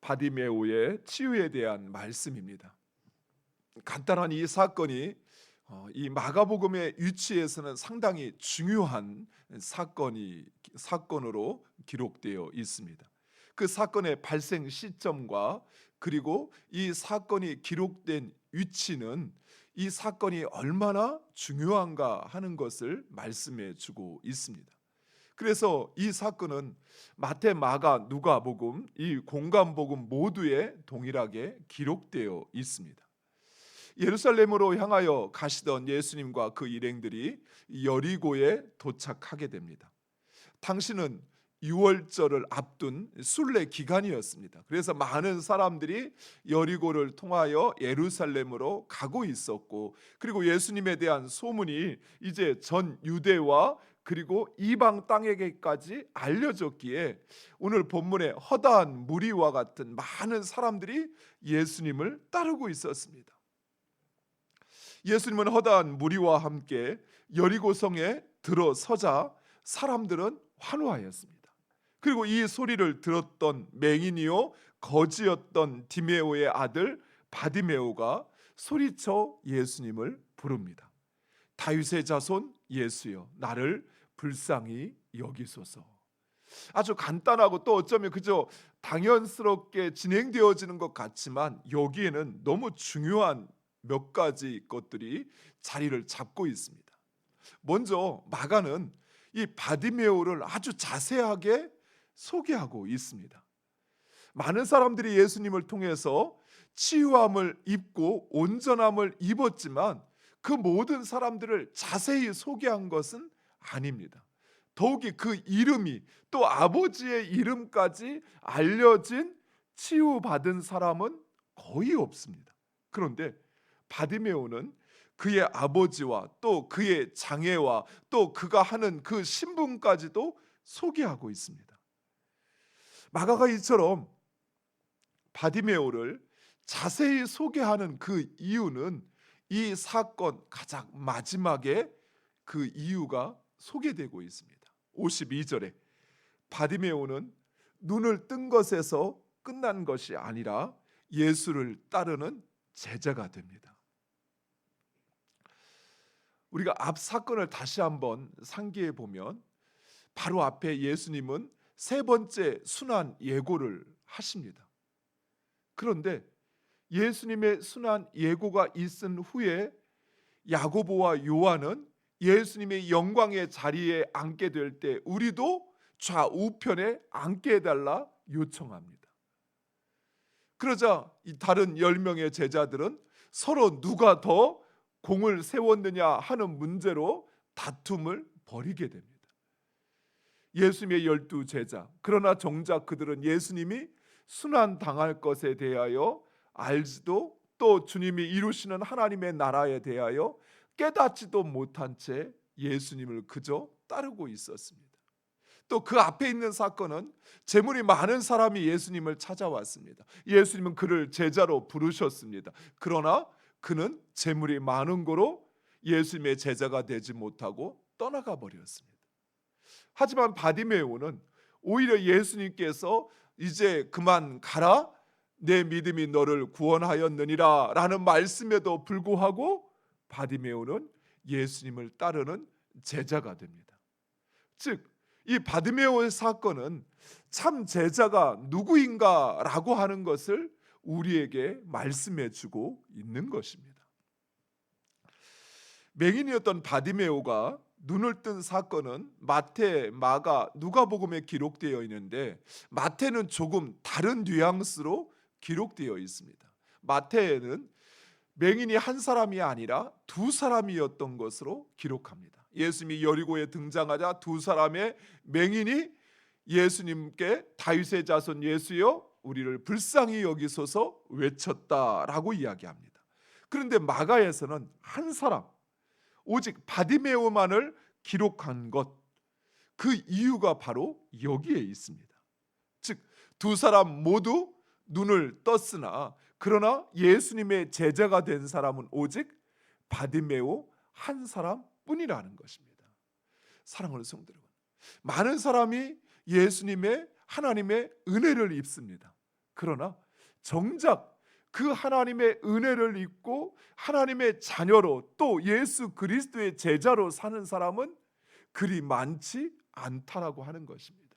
바디메오의 치유에 대한 말씀입니다. 간단한 이 사건이 어, 이 마가복음의 위치에서는 상당히 중요한 사건이 사건으로 기록되어 있습니다. 그 사건의 발생 시점과 그리고 이 사건이 기록된 위치는 이 사건이 얼마나 중요한가 하는 것을 말씀해 주고 있습니다. 그래서 이 사건은 마태, 마가, 누가복음 이 공간복음 모두에 동일하게 기록되어 있습니다. 예루살렘으로 향하여 가시던 예수님과 그 일행들이 여리고에 도착하게 됩니다. 당신은 6월절을 앞둔 순례 기간이었습니다. 그래서 많은 사람들이 여리고를 통하여 예루살렘으로 가고 있었고 그리고 예수님에 대한 소문이 이제 전 유대와 그리고 이방 땅에게까지 알려졌기에 오늘 본문에 허다한 무리와 같은 많은 사람들이 예수님을 따르고 있었습니다. 예수님은 허다한 무리와 함께 여리고성에 들어서자 사람들은 환호하였습니다. 그리고 이 소리를 들었던 맹인이요 거지였던 디메오의 아들 바디메오가 소리쳐 예수님을 부릅니다. 다윗의 자손 예수여 나를 불쌍히 여기소서. 아주 간단하고 또 어쩌면 그저 당연스럽게 진행되어지는 것 같지만 여기에는 너무 중요한 몇 가지 것들이 자리를 잡고 있습니다. 먼저 마가는 이 바디메오를 아주 자세하게 소개하고 있습니다. 많은 사람들이 예수님을 통해서 치유함을 입고 온전함을 입었지만 그 모든 사람들을 자세히 소개한 것은 아닙니다. 더욱이 그 이름이 또 아버지의 이름까지 알려진 치유받은 사람은 거의 없습니다. 그런데 바디메오는 그의 아버지와 또 그의 장애와 또 그가 하는 그 신분까지도 소개하고 있습니다. 마가가 이처럼 바디메오를 자세히 소개하는 그 이유는 이 사건 가장 마지막에 그 이유가 소개되고 있습니다. 52절에 바디메오는 눈을 뜬 것에서 끝난 것이 아니라 예수를 따르는 제자가 됩니다. 우리가 앞 사건을 다시 한번 상기해 보면 바로 앞에 예수님은 세 번째 순환 예고를 하십니다. 그런데 예수님의 순환 예고가 있은 후에 야고보와 요한은 예수님의 영광의 자리에 앉게 될 때 우리도 좌우편에 앉게 해달라 요청합니다. 그러자 이 다른 열 명의 제자들은 서로 누가 더 공을 세웠느냐 하는 문제로 다툼을 벌이게 됩니다. 예수님의 열두 제자. 그러나 정작 그들은 예수님이 순환 당할 것에 대하여 알지도 또 주님이 이루시는 하나님의 나라에 대하여 깨닫지도 못한 채 예수님을 그저 따르고 있었습니다. 또 그 앞에 있는 사건은 재물이 많은 사람이 예수님을 찾아왔습니다. 예수님은 그를 제자로 부르셨습니다. 그러나 그는 재물이 많은 거로 예수님의 제자가 되지 못하고 떠나가 버렸습니다. 하지만 바디메오는 오히려 예수님께서 이제 그만 가라 내 믿음이 너를 구원하였느니라 라는 말씀에도 불구하고 바디메오는 예수님을 따르는 제자가 됩니다. 즉, 이 바디메오의 사건은 참 제자가 누구인가라고 하는 것을 우리에게 말씀해 주고 있는 것입니다. 맹인이었던 바디메오가 눈을 뜬 사건은 마태, 마가, 누가복음에 기록되어 있는데 마태는 조금 다른 뉘앙스로 기록되어 있습니다. 마태에는 맹인이 한 사람이 아니라 두 사람이었던 것으로 기록합니다. 예수님이 여리고에 등장하자 두 사람의 맹인이 예수님께 다윗의 자손 예수여 우리를 불쌍히 여기소서 외쳤다라고 이야기합니다. 그런데 마가에서는 한 사람 오직 바디메오만을 기록한 것. 그 이유가 바로 여기에 있습니다. 즉, 두 사람 모두 눈을 떴으나 그러나 예수님의 제자가 된 사람은 오직 바디메오 한 사람뿐이라는 것입니다. 사랑하는 성도 여러분, 많은 사람이 예수님의 하나님의 은혜를 입습니다. 그러나 정작 그 하나님의 은혜를 입고 하나님의 자녀로 또 예수 그리스도의 제자로 사는 사람은 그리 많지 않다라고 하는 것입니다.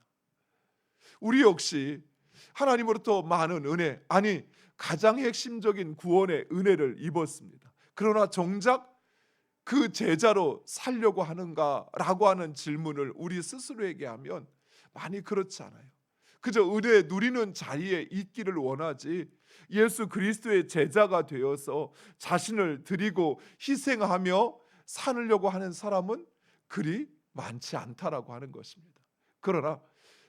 우리 역시 하나님으로부터 많은 은혜, 아니 가장 핵심적인 구원의 은혜를 입었습니다. 그러나 정작 그 제자로 살려고 하는가라고 하는 질문을 우리 스스로에게 하면 많이 그렇지 않아요. 그저 은혜 누리는 자리에 있기를 원하지 예수 그리스도의 제자가 되어서 자신을 드리고 희생하며 살려고 하는 사람은 그리 많지 않다라고 하는 것입니다. 그러나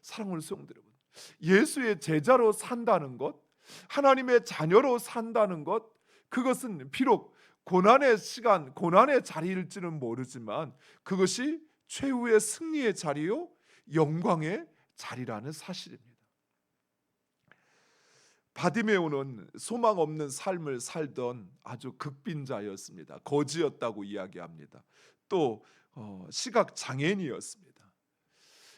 사랑하는 성도 여러분, 예수의 제자로 산다는 것, 하나님의 자녀로 산다는 것, 그것은 비록 고난의 시간, 고난의 자리일지는 모르지만 그것이 최후의 승리의 자리요, 영광의 자리라는 사실입니다. 바디메오는 소망 없는 삶을 살던 아주 극빈자였습니다. 거지였다고 이야기합니다. 또 어, 시각 장애인이었습니다.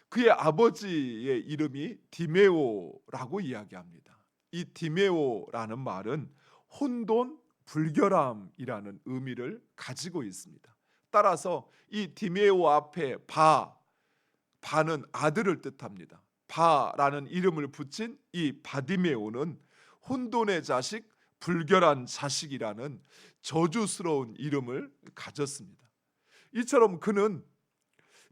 그의 아버지의 이름이 디메오라고 이야기합니다. 이 디메오라는 말은 혼돈, 불결함이라는 의미를 가지고 있습니다. 따라서 이 디메오 앞에 바 바는 아들을 뜻합니다. 바라는 이름을 붙인 이 바디메오는 혼돈의 자식, 불결한 자식이라는 저주스러운 이름을 가졌습니다. 이처럼 그는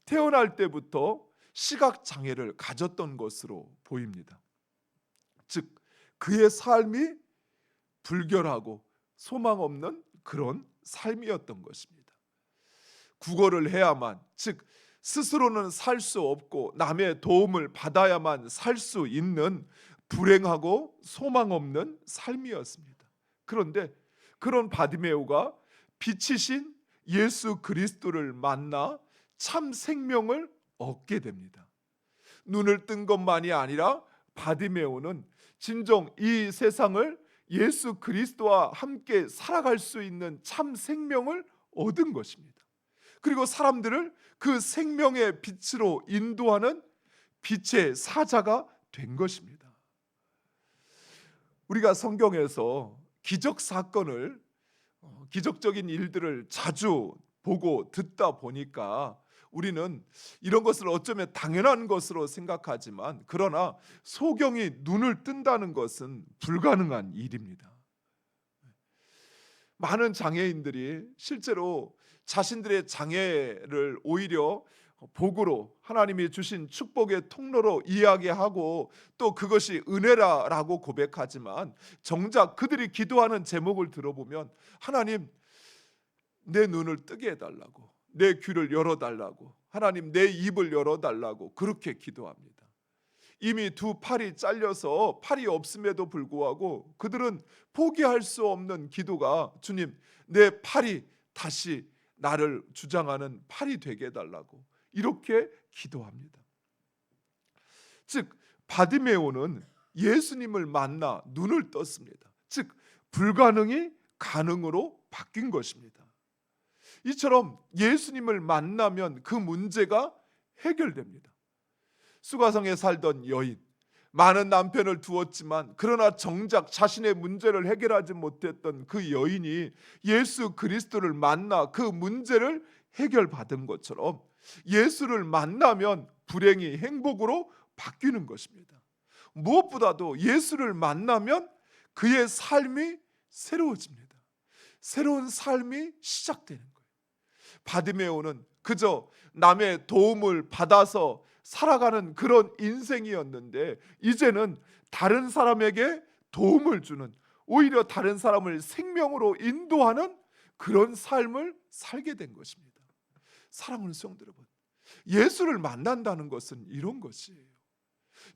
태어날 때부터 시각 장애를 가졌던 것으로 보입니다. 즉 그의 삶이 불결하고 소망 없는 그런 삶이었던 것입니다. 국어를 해야만 즉 스스로는 살 수 없고 남의 도움을 받아야만 살 수 있는 불행하고 소망 없는 삶이었습니다. 그런데 그런 바디메오가 빛이신 예수 그리스도를 만나 참 생명을 얻게 됩니다. 눈을 뜬 것만이 아니라 바디메오는 진정 이 세상을 예수 그리스도와 함께 살아갈 수 있는 참 생명을 얻은 것입니다. 그리고 사람들을 그 생명의 빛으로 인도하는 빛의 사자가 된 것입니다. 우리가 성경에서 기적 사건을 어, 기적적인 일들을 자주 보고 듣다 보니까 우리는 이런 것을 어쩌면 당연한 것으로 생각하지만 그러나 소경이 눈을 뜬다는 것은 불가능한 일입니다. 많은 장애인들이 실제로 자신들의 장애를 오히려 복으로 하나님이 주신 축복의 통로로 이야기하고 또 그것이 은혜라라고 고백하지만 정작 그들이 기도하는 제목을 들어보면 하나님 내 눈을 뜨게 해달라고 내 귀를 열어달라고 하나님 내 입을 열어달라고 그렇게 기도합니다. 이미 두 팔이 잘려서 팔이 없음에도 불구하고 그들은 포기할 수 없는 기도가 주님 내 팔이 다시 나를 주장하는 팔이 되게 해달라고 이렇게 기도합니다. 즉 바디메오는 예수님을 만나 눈을 떴습니다. 즉 불가능이 가능으로 바뀐 것입니다. 이처럼 예수님을 만나면 그 문제가 해결됩니다. 수가성에 살던 여인 많은 남편을 두었지만 그러나 정작 자신의 문제를 해결하지 못했던 그 여인이 예수 그리스도를 만나 그 문제를 해결받은 것처럼 예수를 만나면 불행이 행복으로 바뀌는 것입니다. 무엇보다도 예수를 만나면 그의 삶이 새로워집니다. 새로운 삶이 시작되는 거예요. 바디메오는 그저 남의 도움을 받아서 살아가는 그런 인생이었는데 이제는 다른 사람에게 도움을 주는 오히려 다른 사람을 생명으로 인도하는 그런 삶을 살게 된 것입니다. 사랑하는 성도 여러분, 예수를 만난다는 것은 이런 것이에요.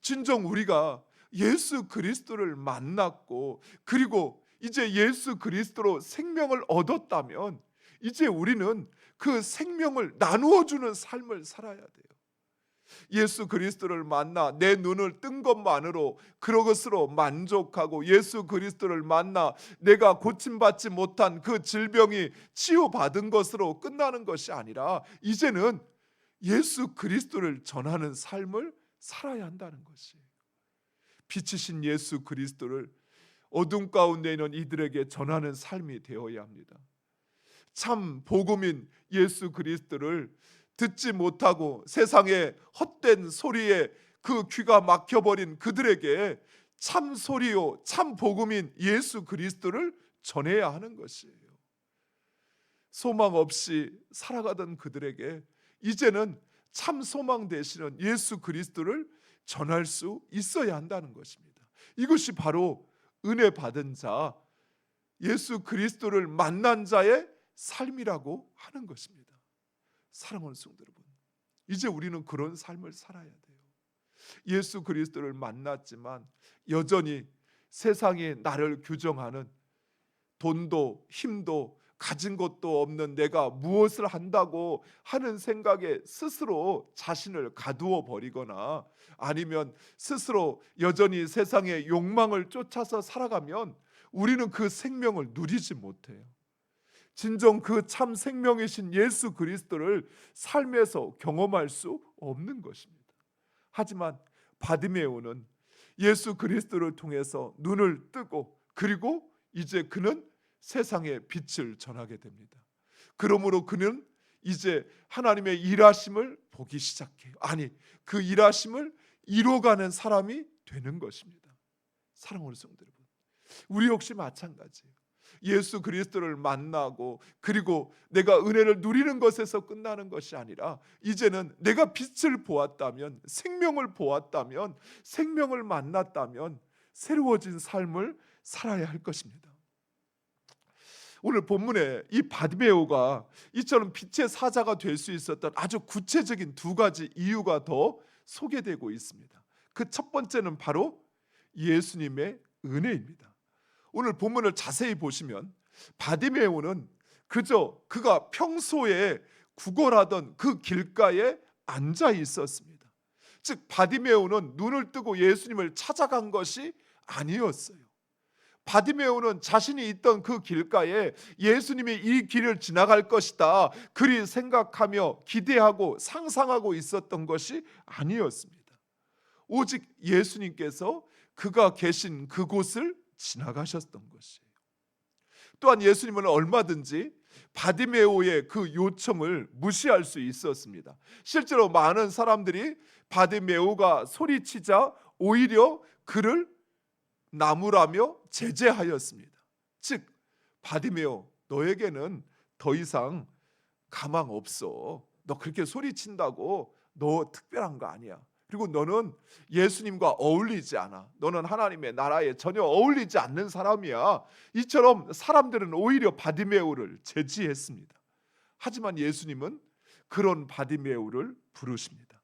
진정 우리가 예수 그리스도를 만났고 그리고 이제 예수 그리스도로 생명을 얻었다면 이제 우리는 그 생명을 나누어 주는 삶을 살아야 돼요. 예수 그리스도를 만나 내 눈을 뜬 것만으로 그것으로 만족하고 예수 그리스도를 만나 내가 고침받지 못한 그 질병이 치유받은 것으로 끝나는 것이 아니라 이제는 예수 그리스도를 전하는 삶을 살아야 한다는 것이 빛이신 예수 그리스도를 어둠 가운데 있는 이들에게 전하는 삶이 되어야 합니다. 참 복음인 예수 그리스도를 듣지 못하고 세상의 헛된 소리에 그 귀가 막혀버린 그들에게 참 소리요, 참 복음인 예수 그리스도를 전해야 하는 것이에요. 소망 없이 살아가던 그들에게 이제는 참 소망 되시는 예수 그리스도를 전할 수 있어야 한다는 것입니다. 이것이 바로 은혜 받은 자, 예수 그리스도를 만난 자의 삶이라고 하는 것입니다. 사랑하는 성도 여러분, 이제 우리는 그런 삶을 살아야 돼요. 예수 그리스도를 만났지만 여전히 세상이 나를 규정하는 돈도 힘도 가진 것도 없는 내가 무엇을 한다고 하는 생각에 스스로 자신을 가두어 버리거나 아니면 스스로 여전히 세상의 욕망을 쫓아서 살아가면 우리는 그 생명을 누리지 못해요. 진정 그 참 생명이신 예수 그리스도를 삶에서 경험할 수 없는 것입니다. 하지만 바디메오는 예수 그리스도를 통해서 눈을 뜨고 그리고 이제 그는 세상에 빛을 전하게 됩니다. 그러므로 그는 이제 하나님의 일하심을 보기 시작해요. 아니, 그 일하심을 이뤄가는 사람이 되는 것입니다. 사랑하는 성도 여러분, 우리 역시 마찬가지예요. 예수 그리스도를 만나고 그리고 내가 은혜를 누리는 것에서 끝나는 것이 아니라 이제는 내가 빛을 보았다면 생명을 보았다면 생명을 만났다면 새로워진 삶을 살아야 할 것입니다. 오늘 본문에 이 바디메오가 이처럼 빛의 사자가 될 수 있었던 아주 구체적인 두 가지 이유가 더 소개되고 있습니다. 그 첫 번째는 바로 예수님의 은혜입니다. 오늘 본문을 자세히 보시면 바디메오는 그저 그가 평소에 구걸하던 그 길가에 앉아 있었습니다. 즉 바디메오는 눈을 뜨고 예수님을 찾아간 것이 아니었어요. 바디메오는 자신이 있던 그 길가에 예수님이 이 길을 지나갈 것이다. 그리 생각하며 기대하고 상상하고 있었던 것이 아니었습니다. 오직 예수님께서 그가 계신 그곳을 지나가셨던 것이에요. 또한 예수님은 얼마든지 바디메오의 그 요청을 무시할 수 있었습니다. 실제로 많은 사람들이 바디메오가 소리치자 오히려 그를 나무라며 제재하였습니다. 즉 바디메오 너에게는 더 이상 가망 없어. 너 그렇게 소리친다고 너 특별한 거 아니야. 그리고 너는 예수님과 어울리지 않아. 너는 하나님의 나라에 전혀 어울리지 않는 사람이야. 이처럼 사람들은 오히려 바디메오를 제지했습니다. 하지만 예수님은 그런 바디메오를 부르십니다.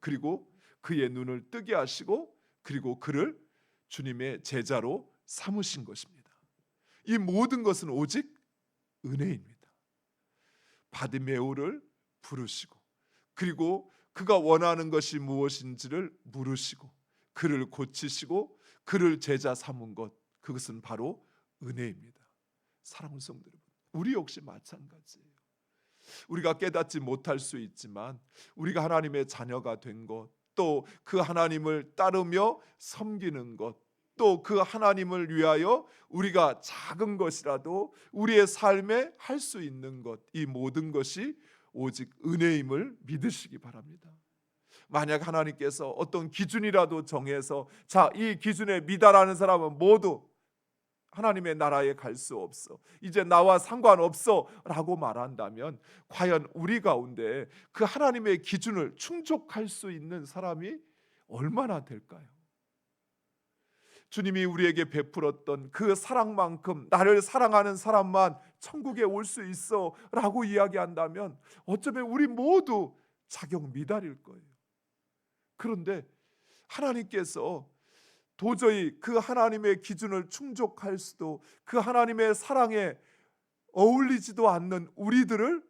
그리고 그의 눈을 뜨게 하시고 그리고 그를 주님의 제자로 삼으신 것입니다. 이 모든 것은 오직 은혜입니다. 바디메오를 부르시고 그리고 그가 원하는 것이 무엇인지를 물으시고 그를 고치시고 그를 제자 삼은 것 그것은 바로 은혜입니다. 사랑하는 성도 여러분, 우리 역시 마찬가지예요. 우리가 깨닫지 못할 수 있지만 우리가 하나님의 자녀가 된 것, 또 그 하나님을 따르며 섬기는 것, 또 그 하나님을 위하여 우리가 작은 것이라도 우리의 삶에 할 수 있는 것, 이 모든 것이 오직 은혜임을 믿으시기 바랍니다. 만약 하나님께서 어떤 기준이라도 정해서 자, 이 기준에 미달하는 사람은 모두 하나님의 나라에 갈 수 없어. 이제 나와 상관없어 라고 말한다면 과연 우리 가운데 그 하나님의 기준을 충족할 수 있는 사람이 얼마나 될까요? 주님이 우리에게 베풀었던 그 사랑만큼 나를 사랑하는 사람만 천국에 올 수 있어 라고 이야기한다면 어쩌면 우리 모두 자격 미달일 거예요. 그런데 하나님께서 도저히 그 하나님의 기준을 충족할 수도 그 하나님의 사랑에 어울리지도 않는 우리들을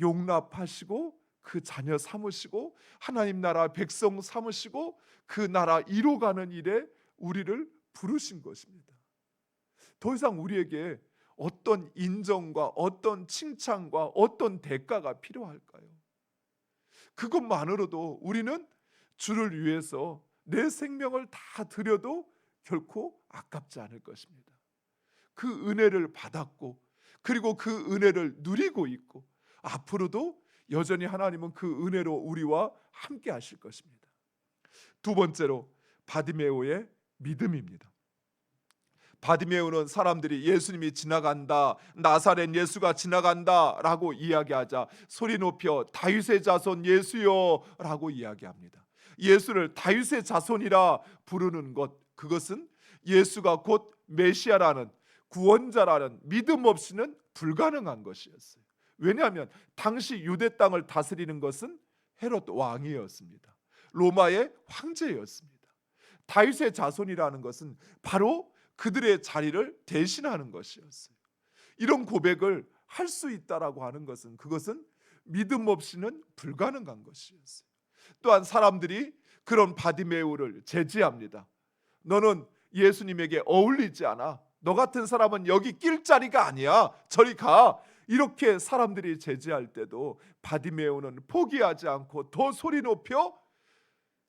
용납하시고 그 자녀 삼으시고 하나님 나라 백성 삼으시고 그 나라 이루가는 일에 우리를 부르신 것입니다. 더 이상 우리에게 어떤 인정과 어떤 칭찬과 어떤 대가가 필요할까요? 그것만으로도 우리는 주를 위해서 내 생명을 다 드려도 결코 아깝지 않을 것입니다. 그 은혜를 받았고 그리고 그 은혜를 누리고 있고 앞으로도 여전히 하나님은 그 은혜로 우리와 함께 하실 것입니다. 두 번째로 바디메오의 믿음입니다. 바디메오는 사람들이 예수님이 지나간다, 나사렛 예수가 지나간다라고 이야기하자 소리 높여 다윗의 자손 예수요라고 이야기합니다. 예수를 다윗의 자손이라 부르는 것 그것은 예수가 곧 메시아라는 구원자라는 믿음 없이는 불가능한 것이었어요. 왜냐하면 당시 유대 땅을 다스리는 것은 헤롯 왕이었습니다. 로마의 황제였습니다. 다윗의 자손이라는 것은 바로 그들의 자리를 대신하는 것이었어요. 이런 고백을 할 수 있다라고 하는 것은 그것은 믿음 없이는 불가능한 것이었어요. 또한 사람들이 그런 바디메우를 제지합니다. 너는 예수님에게 어울리지 않아. 너 같은 사람은 여기 낄 자리가 아니야. 저리 가. 이렇게 사람들이 제지할 때도 바디메오는 포기하지 않고 더 소리 높여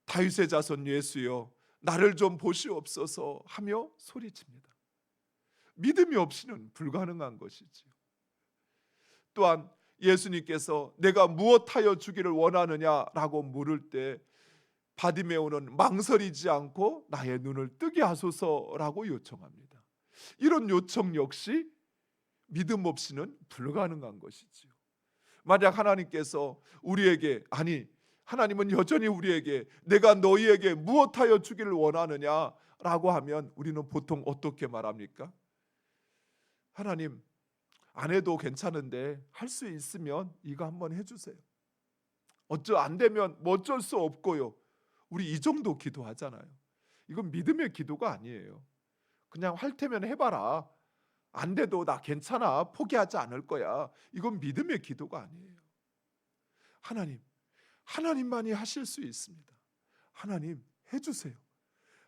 다윗의 자손 예수여 나를 좀 보시옵소서 하며 소리칩니다. 믿음이 없이는 불가능한 것이지요. 또한 예수님께서 내가 무엇하여 주기를 원하느냐라고 물을 때 바디메오는 망설이지 않고 나의 눈을 뜨게 하소서라고 요청합니다. 이런 요청 역시 믿음 없이는 불가능한 것이지요. 만약 하나님께서 우리에게 아니 하나님은 여전히 우리에게 내가 너희에게 무엇하여 주기를 원하느냐라고 하면 우리는 보통 어떻게 말합니까? 하나님 안 해도 괜찮은데 할 수 있으면 이거 한번 해주세요. 어쩌 안 되면 뭐 어쩔 수 없고요. 우리 이 정도 기도하잖아요. 이건 믿음의 기도가 아니에요. 그냥 할 테면 해봐라. 안 돼도 나 괜찮아. 포기하지 않을 거야. 이건 믿음의 기도가 아니에요. 하나님, 하나님만이 하실 수 있습니다. 하나님, 해주세요.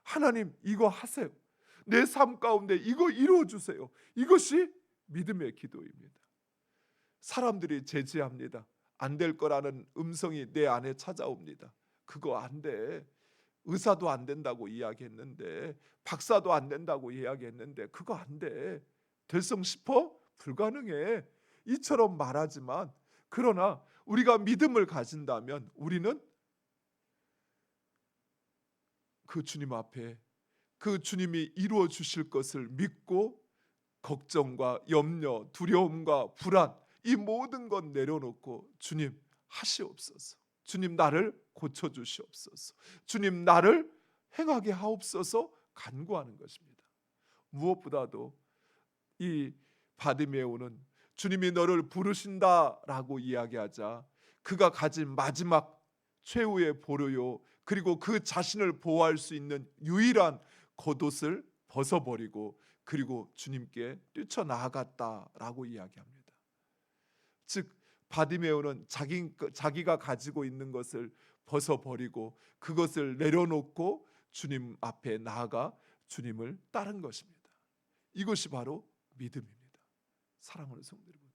하나님, 이거 하세요. 내 삶 가운데 이거 이루어 주세요. 이것이 믿음의 기도입니다. 사람들이 제지합니다. 안 될 거라는 음성이 내 안에 찾아옵니다. 그거 안 돼. 의사도 안 된다고 이야기했는데 박사도 안 된다고 이야기했는데 그거 안 돼. 될성 싶어? 불가능해. 이처럼 말하지만 그러나 우리가 믿음을 가진다면 우리는 그 주님 앞에 그 주님이 이루어 주실 것을 믿고 걱정과 염려, 두려움과 불안 이 모든 것 내려놓고 주님 하시옵소서. 주님 나를 고쳐 주시옵소서. 주님 나를 행하게 하옵소서 간구하는 것입니다. 무엇보다도 이 바디메오는 주님이 너를 부르신다라고 이야기하자 그가 가진 마지막 최후의 보루요 그리고 그 자신을 보호할 수 있는 유일한 겉옷을 벗어버리고 그리고 주님께 뛰쳐나아갔다라고 이야기합니다. 즉 바디메오는 자기 자기가 가지고 있는 것을 벗어버리고 그것을 내려놓고 주님 앞에 나아가 주님을 따른 것입니다. 이것이 바로 믿음입니다. 사랑하는 성도 여러분,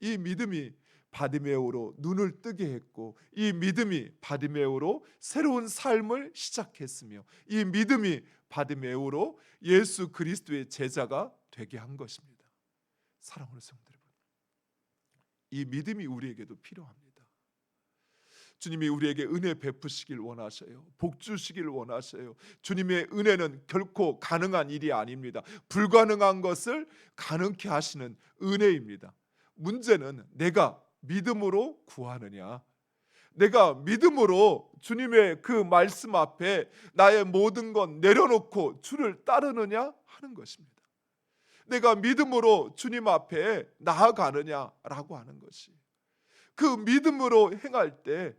이 믿음이 바디메오로 눈을 뜨게 했고 이 믿음이 바디메오로 새로운 삶을 시작했으며 이 믿음이 바디메오로 예수 그리스도의 제자가 되게 한 것입니다. 사랑하는 성도 여러분, 이 믿음이 우리에게도 필요합니다. 주님이 우리에게 은혜 베푸시길 원하셔요. 복 주시길 원하셔요. 주님의 은혜는 결코 가능한 일이 아닙니다. 불가능한 것을 가능케 하시는 은혜입니다. 문제는 내가 믿음으로 구하느냐? 내가 믿음으로 주님의 그 말씀 앞에 나의 모든 것 내려놓고 주를 따르느냐 하는 것입니다. 내가 믿음으로 주님 앞에 나아가느냐라고 하는 것이 그 믿음으로 행할 때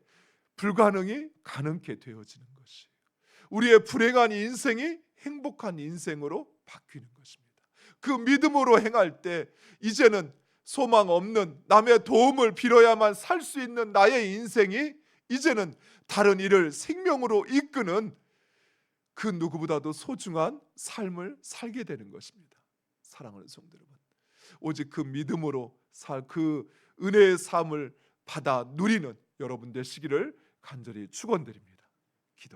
불가능이 가능케 되어지는 것이 우리의 불행한 인생이 행복한 인생으로 바뀌는 것입니다. 그 믿음으로 행할 때 이제는 소망 없는 남의 도움을 빌어야만 살 수 있는 나의 인생이 이제는 다른 일을 생명으로 이끄는 그 누구보다도 소중한 삶을 살게 되는 것입니다. 사랑하는 성도 여러분, 오직 그 믿음으로 살 그 은혜의 삶을 받아 누리는 여러분 되시기를 간절히 축원드립니다.